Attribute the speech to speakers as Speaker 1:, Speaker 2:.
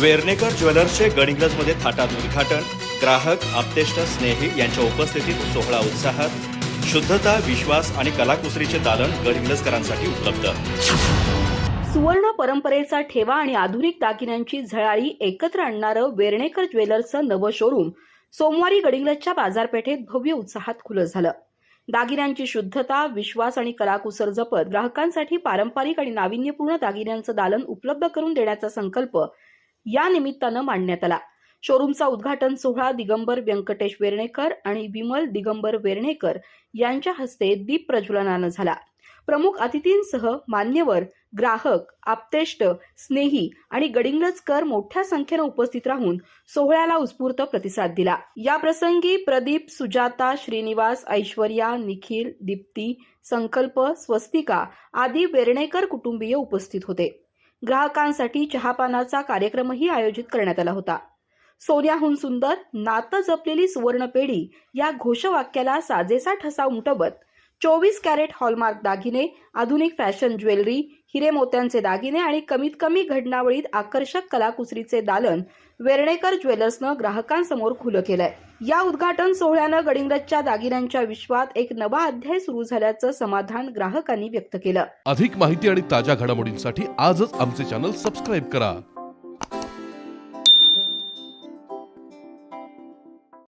Speaker 1: वेर्णेकर ज्वेलर्सचे गडिंग्लजमध्ये थाटात उद्घाटन ग्राहक आप्तेष्ट स्नेही यांच्या उपस्थितीत सोहळा उत्साहात शुद्धता विश्वास आणि कलाकुसरीचे दालन गडिंग्लजकरांसाठी उपलब्ध.
Speaker 2: सुवर्ण परंपरेचा ठेवा आणि आधुनिक दागिन्यांची झळाळी एकत्र आणणारं वेर्णेकर ज्वेलर्सचं नवं शोरूम सोमवारी गडिंग्लजच्या बाजारपेठेत भव्य उत्साहात खुलं झालं. दागिन्यांची शुद्धता विश्वास आणि कलाकुसर जपत ग्राहकांसाठी पारंपरिक आणि नाविन्यपूर्ण दागिन्यांचं दालन उपलब्ध करून देण्याचा संकल्प या निमित्तानं मांडण्यात आला. शोरूमचा उद्घाटन सोहळा दिगंबर व्यंकटेश वेर्णेकर आणि विमल दिगंबर वेर्णेकर यांच्या हस्ते दीप प्रज्वलनानं झाला. प्रमुख अतिथींसह मान्यवर ग्राहक आप्तेष्ट स्नेही आणि गडिंग्लजकर मोठ्या संख्येनं उपस्थित राहून सोहळ्याला उत्स्फूर्त प्रतिसाद दिला. या प्रसंगी प्रदीप सुजाता श्रीनिवास ऐश्वर्या निखिल दीप्ती संकल्प स्वस्तिका आदी वेर्णेकर कुटुंबीय उपस्थित होते. ग्राहकांसाठी चहापानाचा कार्यक्रमही आयोजित करण्यात आला होता. सोन्याहून सुंदर नातं जपलेली सुवर्ण पेढी या घोषवाक्याला साजेसा ठसा उमटवत चोवीस कॅरेट हॉलमार्क दागिने आधुनिक फॅशन ज्वेलरी हिरे मोत्यांचे दागिने आणि कमीत कमी घडणावळीत आकर्षक कलाकुसरीचे दालन वेर्णेकर ज्वेलर्सनं ग्राहकांसमोर खुलं केलंय. या उद्घाटन सोहळ्यानं गडिंग्लजच्या दागिन्यांच्या विश्वात एक नवा अध्याय सुरू झाल्याचं समाधान ग्राहकांनी व्यक्त केलं.
Speaker 3: अधिक माहिती आणि ताज्या घडामोडींसाठी आजच आमचे चॅनल सबस्क्राईब करा.